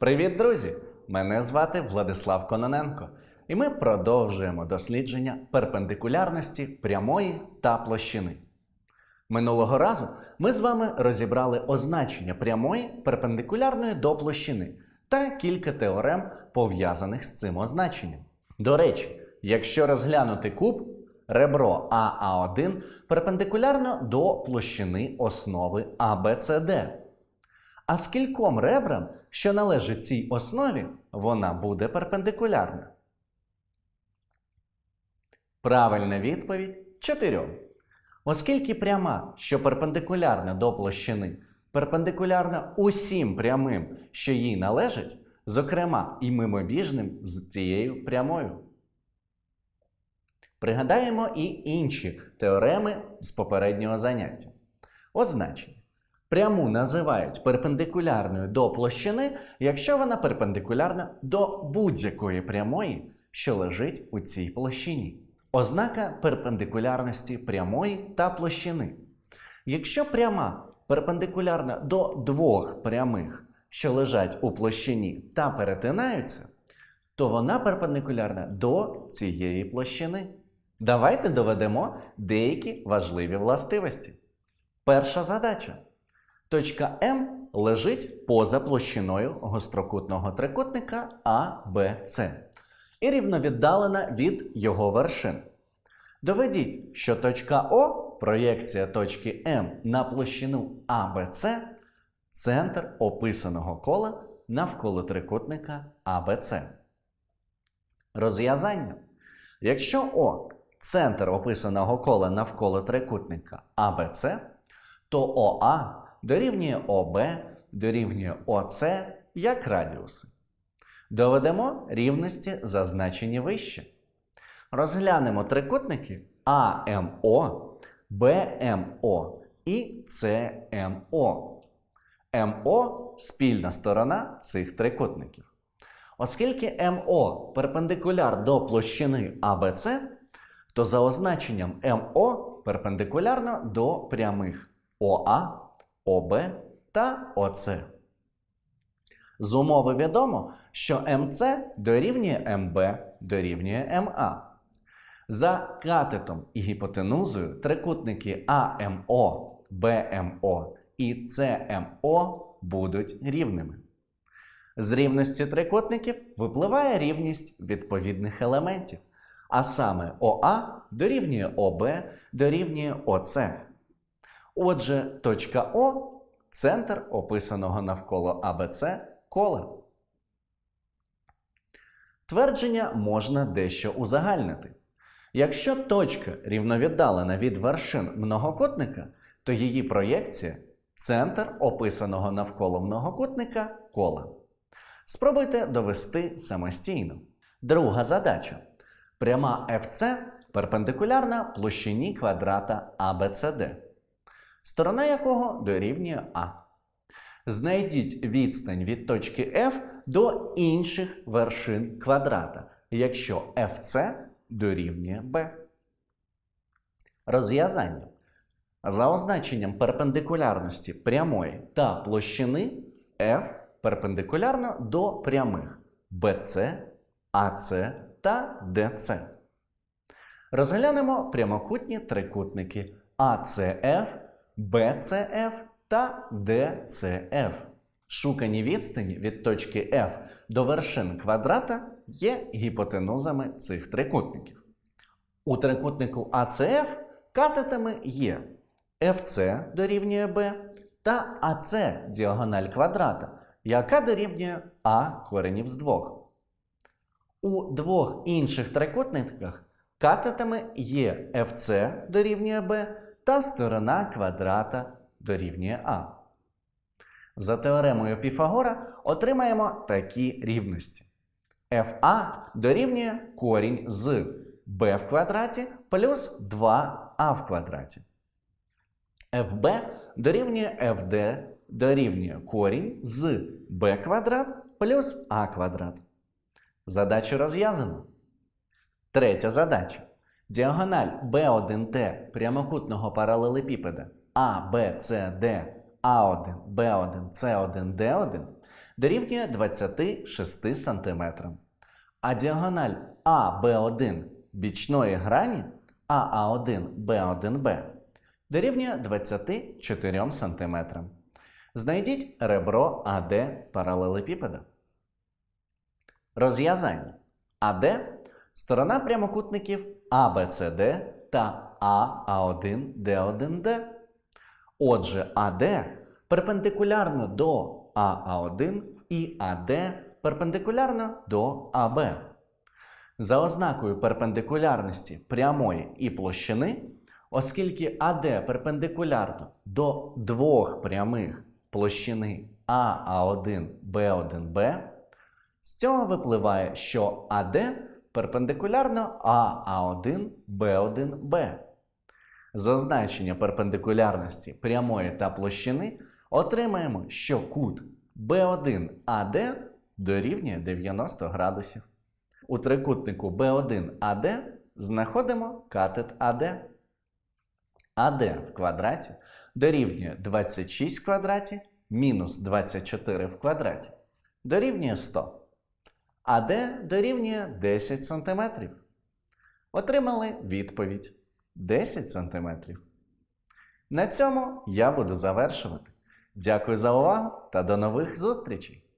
Привіт, друзі! Мене звати Владислав Кононенко, і ми продовжуємо дослідження перпендикулярності прямої та площини. Минулого разу ми з вами розібрали означення прямої перпендикулярної до площини та кілька теорем, пов'язаних з цим означенням. До речі, якщо розглянути куб, ребро АА1 перпендикулярно до площини основи ABCD. А скільком ребрам, що належать цій основі, вона буде перпендикулярна? Правильна відповідь 4. Оскільки пряма, що перпендикулярна до площини, перпендикулярна усім прямим, що їй належать, зокрема і мимобіжним з цією прямою. Пригадаємо і інші теореми з попереднього заняття. Означення. Пряму називають перпендикулярною до площини, якщо вона перпендикулярна до будь-якої прямої, що лежить у цій площині. Ознака перпендикулярності прямої та площини. Якщо пряма перпендикулярна до двох прямих, що лежать у площині та перетинаються, то вона перпендикулярна до цієї площини. Давайте доведемо деякі важливі властивості. Перша задача. Точка М лежить поза площиною гострокутного трикутника ABC і рівновіддалена від його вершин. Доведіть, що точка О, проєкція точки М на площину ABC, центр описаного кола навколо трикутника ABC. Розв'язання. Якщо О центр описаного кола навколо трикутника ABC, то ОА дорівнює ОБ дорівнює ОС як радіуси. Доведемо рівності, зазначені вище. Розглянемо трикутники АМО, БМО і СМО. МО спільна сторона цих трикутників. Оскільки МО перпендикуляр до площини АБЦ, то за означенням МО перпендикулярно до прямих ОА, ОБ та ОЦ. З умови відомо, що МЦ дорівнює МБ дорівнює МА. За катетом і гіпотенузою трикутники АМО, БМО і СМО будуть рівними. З рівності трикутників випливає рівність відповідних елементів, а саме ОА дорівнює ОБ дорівнює ОЦ. Отже, точка О центр описаного навколо АБЦ кола. Твердження можна дещо узагальнити. Якщо точка рівновіддалена від вершин многокутника, то її проєкція центр описаного навколо многокутника кола. Спробуйте довести самостійно. Друга задача. Пряма FC перпендикулярна площині квадрата ABCD, сторона якого дорівнює А. Знайдіть відстань від точки F до інших вершин квадрата, якщо FC дорівнює B. Розв'язання. За означенням перпендикулярності прямої та площини F перпендикулярно до прямих BC, AC та DC. Розглянемо прямокутні трикутники ACF, BCF та DCF. Шукані відстані від точки F до вершин квадрата є гіпотенузами цих трикутників. У трикутнику ACF катетами є FC дорівнює B та AC діагональ квадрата, яка дорівнює А коренів з двох. У двох інших трикутниках катетами є FC дорівнює B та сторона квадрата дорівнює А. За теоремою Піфагора отримаємо такі рівності. FA дорівнює корінь з b в квадраті плюс 2а в квадраті. FB дорівнює FD дорівнює корінь з b квадрат плюс а квадрат. Задачу розв'язано. Третя задача. Діагональ B1T прямокутного паралелепіпеда A, B, C, D, A1, B1, C1, D1 дорівнює 26 см. А діагональ АБ1 бічної грані АА1Б1Б дорівнює 24 см. Знайдіть ребро АД паралелепіпеда. Розв'язання. АД сторона прямокутників ABCD та АА1Д1Д. Отже, АД перпендикулярно до АА1 і АД перпендикулярно до АБ. За ознакою перпендикулярності прямої і площини, оскільки АД перпендикулярно до двох прямих площини АА1, Б1Б, з цього випливає, що АД перпендикулярно АА1, Б1Б. З означення перпендикулярності прямої та площини отримаємо, що кут B1AD дорівнює 90 градусів. У трикутнику B1AD знаходимо катет AD. AD в квадраті дорівнює 26 в квадраті мінус 24 в квадраті дорівнює 100. АД дорівнює 10 см. Отримали відповідь 10 см. На цьому я буду завершувати. Дякую за увагу та до нових зустрічей!